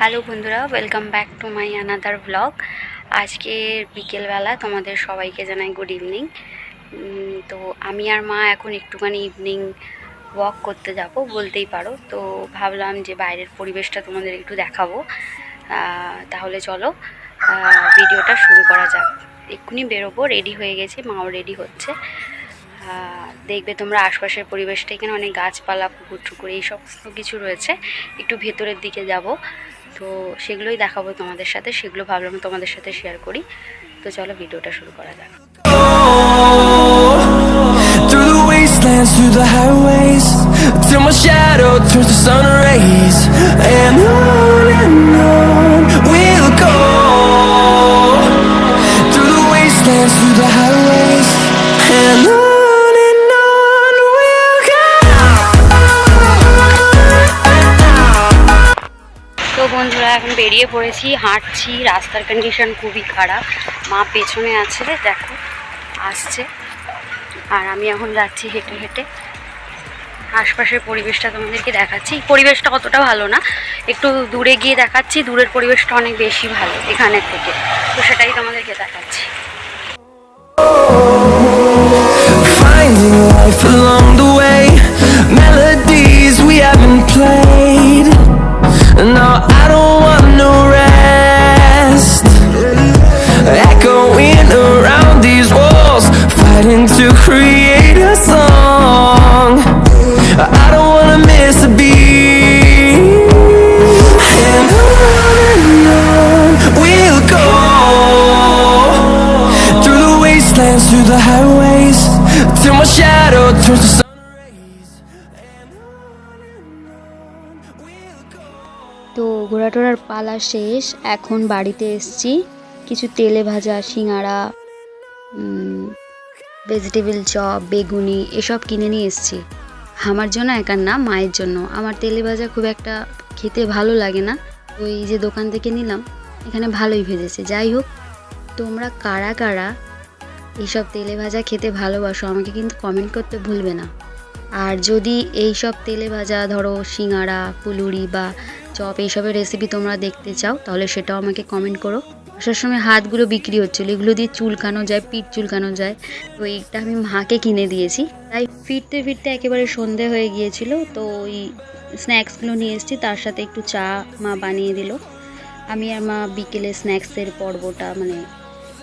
Hello বন্ধুরা welcome back to my another blog আজকে বিকেলবেলা তোমাদের সবাইকে জানাই গুড ইভিনিং তো আমি আর মা এখন একটুখানি ইভিনিং ওয়াক করতে যাব, বলতেই পারো। তো ভাবলাম যে বাইরের পরিবেশটা তোমাদের একটু দেখাবো। তাহলে চলো ভিডিওটা শুরু করা যাক। এক্ষুনি বেরোবো রেডি হয়ে গেছি, মাও রেডি হচ্ছে। দেখবে তোমরা আশপাশের পরিবেশটা, এখানে অনেক গাছপালা পুকুর টুকুর এই সমস্ত কিছু রয়েছে। একটু ভেতরের দিকে যাব। তো সেগুলোই দেখাবো তোমাদের সাথে সেগুলো ভাবলাম তোমাদের সাথে শেয়ার করি তো চলো ভিডিওটা শুরু করা যাক Through the highways Till my shadow turns to sun rays And on and on we'll go Through the wastelands, through the highways And on এখন বেরিয়ে পড়েছি, হাঁটছি, রাস্তার কন্ডিশন খুবই খারাপ। মা পেছনে আছে, দেখো, আসছে। আর আমি এখন যাচ্ছি হেঁটে হেঁটে। আশপাশের পরিবেশটা তোমাদেরকে দেখাচ্ছি। পরিবেশটা অতটা ভালো না। একটু দূরে গিয়ে দেখাচ্ছি, দূরের পরিবেশটা অনেক বেশি ভালো, এখানের থেকে। তো সেটাই তোমাদেরকে দেখাচ্ছি। Highways Till my shadow turns to sun. তো ঘোরাটোরার পালা শেষ, এখন বাড়িতে এসছি। কিছু তেলে ভাজা সিঙাড়া ভেজিটেবল চপ বেগুনি, এসব কিনে নিয়ে এসছি। আমার জন্য একার না, মায়ের জন্য। আমার তেলে ভাজা খুব একটা খেতে ভালো লাগে না। ওই যে দোকান থেকে নিলাম, এখানে ভালোই ভেজেছে। যাই হোক, তোমরা কারা কারা এইসব তেলে ভাজা খেতে ভালোবাসো, আমাকে কিন্তু কমেন্ট করতে ভুলবে না। আর যদি এই সব তেলে ভাজা, ধরো সিঙাড়া ফুলুরি বা চপ এইসবের রেসিপি তোমরা দেখতে চাও, তাহলে সেটাও আমাকে কমেন্ট করো। আসার সময় হাতগুলো বিক্রি হচ্ছিল, এগুলো দিয়ে চুলকানো যায়, পিঠ চুলকানো যায়। তো এইটা আমি মাকে কিনে দিয়েছি। তাই ফিরতে ফিরতে একেবারে সন্ধে হয়ে গিয়েছিল, তো ওই স্ন্যাক্সগুলো নিয়ে এসেছি, তার সাথে একটু চা মা বানিয়ে দিল। আমি আর মা বিকেলে স্ন্যাক্সের পর্বটা মানে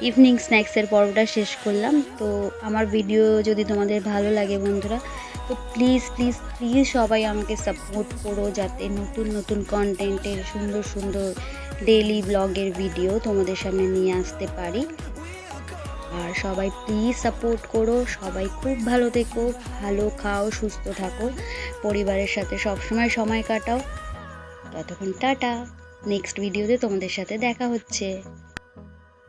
ইভিনিং স্ন্যাক্সের পর্বটা শেষ করলাম। তো আমার ভিডিও যদি তোমাদের ভালো লাগে বন্ধুরা, তো প্লিজ প্লিজ প্লিজ সবাই আমাকে সাপোর্ট করো যাতে নতুন নতুন কন্টেন্টের সুন্দর সুন্দর ডেইলি ব্লগের ভিডিও তোমাদের সামনে নিয়ে আসতে পারি। আর সবাই প্লিজ সাপোর্ট করো, সবাই খুব ভালো থেকো, ভালো খাও, সুস্থ থাকো, পরিবারের সাথে সবসময় সময় কাটাও। ততক্ষণ টাটা নেক্সট ভিডিওতে তোমাদের সাথে দেখা হচ্ছে।